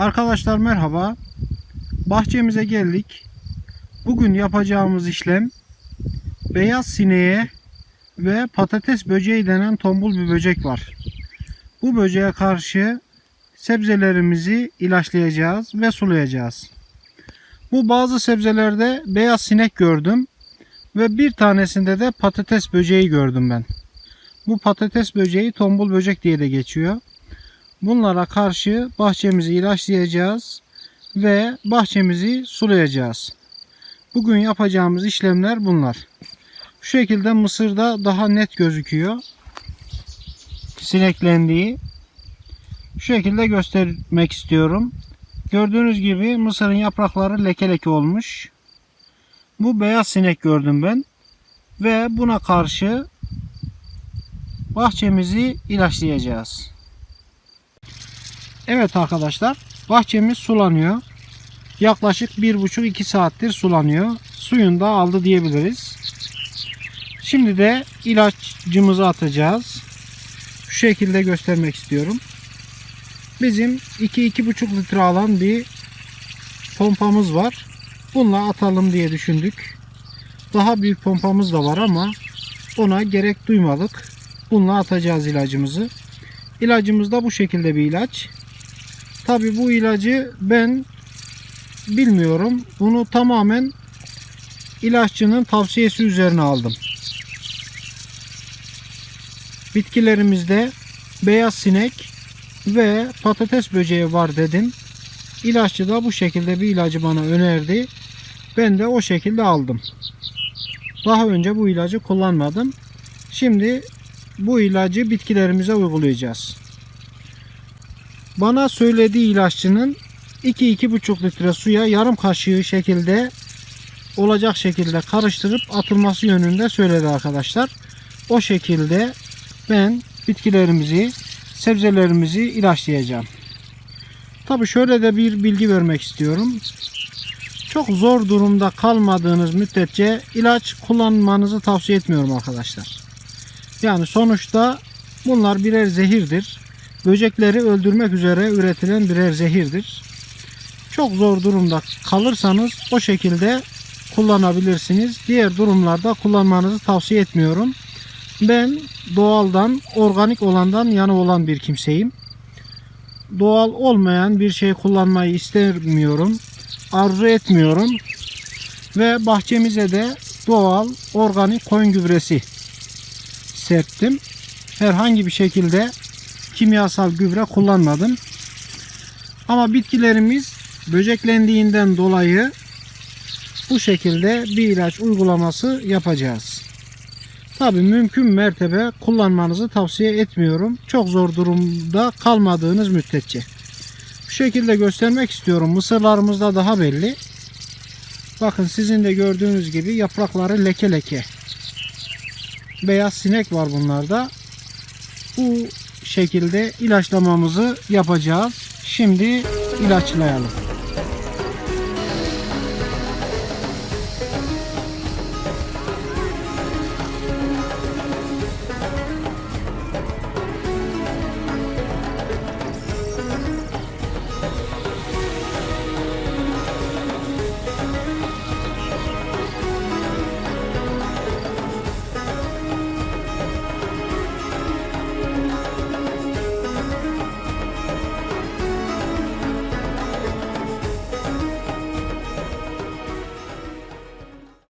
Arkadaşlar merhaba. Bahçemize geldik. Bugün yapacağımız işlem beyaz sineğe ve patates böceği denen tombul bir böcek var. Bu böceğe karşı sebzelerimizi ilaçlayacağız ve sulayacağız. Bu bazı sebzelerde beyaz sinek gördüm ve bir tanesinde de patates böceği gördüm ben. Bu patates böceği tombul böcek diye de geçiyor. Bunlara karşı bahçemizi ilaçlayacağız ve bahçemizi sulayacağız. Bugün yapacağımız işlemler bunlar. Şu şekilde mısırda daha net gözüküyor. Sineklendiği. Şu şekilde göstermek istiyorum. Gördüğünüz gibi mısırın yaprakları leke leke olmuş. Bu beyaz sinek gördüm ben. Ve buna karşı bahçemizi ilaçlayacağız. Evet arkadaşlar bahçemiz sulanıyor. Yaklaşık 1,5-2 saattir sulanıyor. Suyunu da aldı diyebiliriz. Şimdi de ilaçcımızı atacağız. Şu şekilde göstermek istiyorum. Bizim 2-2,5 litre alan bir pompamız var. Bununla atalım diye düşündük. Daha büyük pompamız da var ama ona gerek duymadık. Bununla atacağız ilacımızı. İlacımız da bu şekilde bir ilaç. Tabi bu ilacı ben bilmiyorum. Bunu tamamen ilaççının tavsiyesi üzerine aldım. Bitkilerimizde beyaz sinek ve patates böceği var dedim. İlaççı da bu şekilde bir ilacı bana önerdi. Ben de o şekilde aldım. Daha önce bu ilacı kullanmadım. Şimdi bu ilacı bitkilerimize uygulayacağız. Bana söylediği ilaççının 2-2,5 litre suya yarım kaşığı şekilde olacak şekilde karıştırıp atılması yönünde söyledi arkadaşlar. O şekilde ben bitkilerimizi, sebzelerimizi ilaçlayacağım. Tabi şöyle de bir bilgi vermek istiyorum. Çok zor durumda kalmadığınız müddetçe ilaç kullanmanızı tavsiye etmiyorum arkadaşlar. Yani sonuçta bunlar birer zehirdir. Böcekleri öldürmek üzere üretilen birer zehirdir. Çok zor durumda kalırsanız o şekilde kullanabilirsiniz. Diğer durumlarda kullanmanızı tavsiye etmiyorum. Ben doğaldan, organik olandan yana olan bir kimseyim. Doğal olmayan bir şey kullanmayı istemiyorum. Arzu etmiyorum. Ve bahçemize de doğal, organik koyun gübresi serptim. Herhangi bir şekilde kimyasal gübre kullanmadım. Ama bitkilerimiz böceklendiğinden dolayı bu şekilde bir ilaç uygulaması yapacağız. Tabii mümkün mertebe kullanmanızı tavsiye etmiyorum. Çok zor durumda kalmadığınız müddetçe. Bu şekilde göstermek istiyorum. Mısırlarımızda daha belli. Bakın sizin de gördüğünüz gibi yaprakları leke leke. Beyaz sinek var bunlarda. Bu şekilde ilaçlamamızı yapacağız. Şimdi ilaçlayalım.